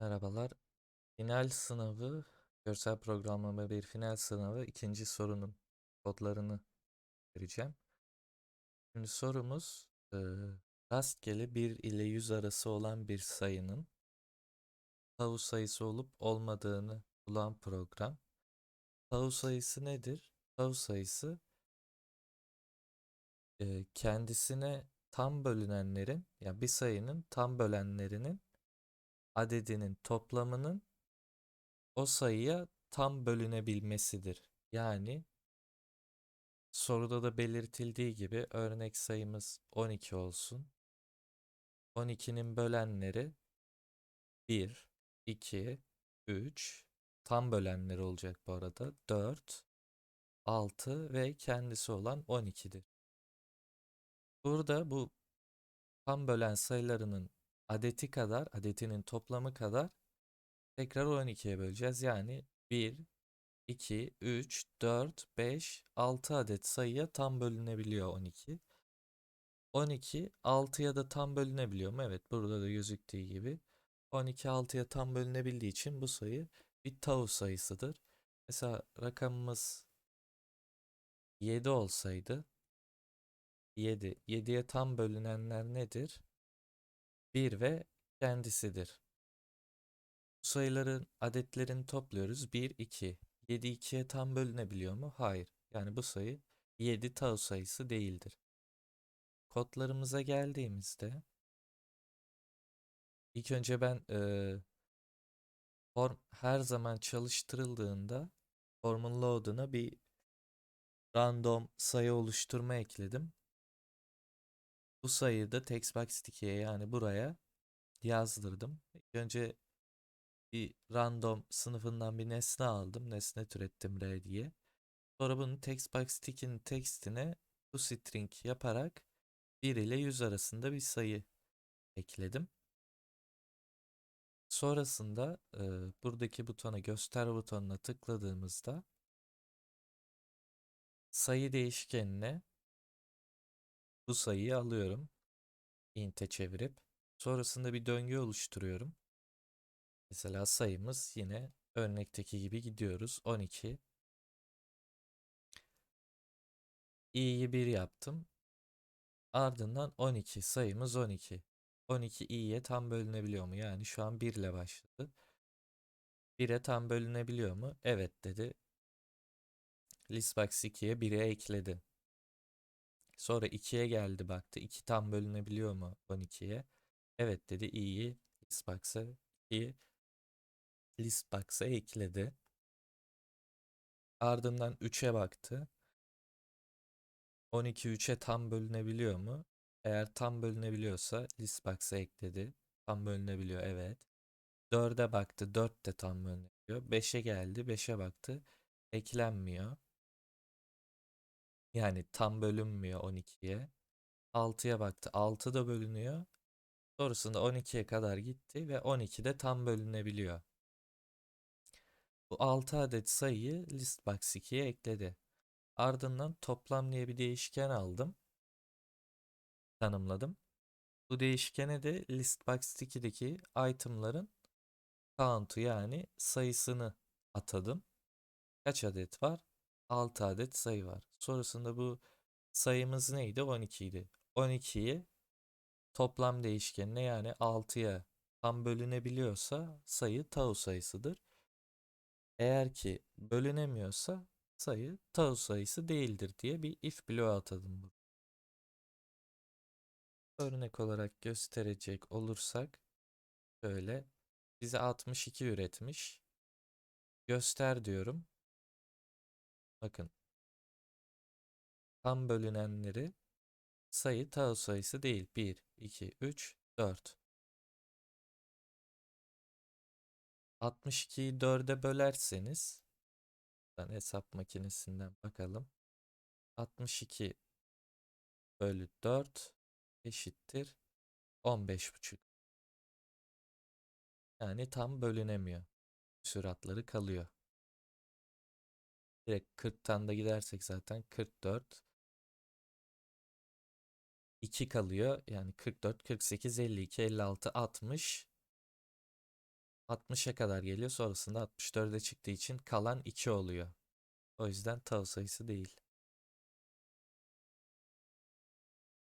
Merhabalar. Final sınavı, görsel programlama bir final sınavı ikinci sorunun kodlarını vereceğim. Şimdi sorumuz e, rastgele 1 ile 100 arası olan bir sayının tavuk sayısı olup olmadığını bulan program. Tavuk sayısı nedir? Tavuk sayısı e, kendisine tam bölünenlerin, yani bir sayının tam bölenlerinin adedinin toplamının o sayıya tam bölünebilmesidir. Yani soruda da belirtildiği gibi örnek sayımız 12 olsun. 12'nin bölenleri 1, 2, 3, tam bölenleri olacak bu arada 4, 6 ve kendisi olan 12'dir. Burada bu tam bölen sayılarının adeti kadar, adetinin toplamı kadar tekrar 12'ye böleceğiz. Yani 1, 2, 3, 4, 5, 6 adet sayıya tam bölünebiliyor 12. 12 6'ya da tam bölünebiliyor mu? Evet burada da gözüktüğü gibi. 12 6'ya tam bölünebildiği için bu sayı bir tau sayısıdır. Mesela rakamımız 7 olsaydı 7. 7'ye tam bölünenler nedir? 1 ve kendisidir. Bu sayıların adetlerini topluyoruz. 1, 2. 7 2'ye tam bölünebiliyor mu? Hayır. Yani bu sayı 7 tau sayısı değildir. Kodlarımıza geldiğimizde ilk önce ben eee, form her zaman çalıştırıldığında formun load'una bir random sayı oluşturma ekledim. Bu sayıyı da textbox2'ye yani buraya yazdırdım. İlk önce bir random sınıfından bir nesne aldım. Nesne türettim R diye. Sonra bunu textbox2'nin tekstine bu string yaparak 1 ile 100 arasında bir sayı ekledim. Sonrasında e, buradaki butona göster butonuna tıkladığımızda sayı değişkenine bu sayıyı alıyorum. int'e çevirip sonrasında bir döngü oluşturuyorum. Mesela sayımız yine örnekteki gibi gidiyoruz. 12. i'yi 1 yaptım. Ardından 12 sayımız 12. 12 i'ye tam bölünebiliyor mu? Yani şu an 1 ile başladı. 1'e tam bölünebiliyor mu? Evet dedi. Listbox 2'ye 1'e ekledi. Sonra 2'ye geldi baktı. 2 tam bölünebiliyor mu 12'ye? Evet dedi. i'yi listbox'a 2 listbox'a ekledi. Ardından 3'e baktı. 12 3'e tam bölünebiliyor mu? Eğer tam bölünebiliyorsa listbox'a ekledi. Tam bölünebiliyor evet. 4'e baktı. 4 de tam bölünebiliyor. 5'e geldi. 5'e baktı. Eklenmiyor. Yani tam bölünmüyor 12'ye. 6'ya baktı. 6 da bölünüyor. Sonrasında 12'ye kadar gitti ve 12 de tam bölünebiliyor. Bu 6 adet sayıyı listbox 2'ye ekledi. Ardından toplam diye bir değişken aldım. Tanımladım. Bu değişkene de listbox 2'deki itemların count'u yani sayısını atadım. Kaç adet var? 6 adet sayı var. Sonrasında bu sayımız neydi? 12 idi. 12'yi toplam değişkenine yani 6'ya tam bölünebiliyorsa sayı tau sayısıdır. Eğer ki bölünemiyorsa sayı tau sayısı değildir diye bir if bloğu atadım. bu. Örnek olarak gösterecek olursak şöyle bize 62 üretmiş. Göster diyorum. Bakın tam bölünenleri sayı tau sayısı değil. 1, 2, 3, 4. 62'yi 4'e bölerseniz ben hesap makinesinden bakalım. 62 bölü 4 eşittir 15,5. Yani tam bölünemiyor. Süratları kalıyor. Direkt 40'tan da gidersek zaten 44 2 kalıyor. Yani 44, 48, 52, 56, 60 60'a kadar geliyor. Sonrasında 64'e çıktığı için kalan 2 oluyor. O yüzden tağ sayısı değil.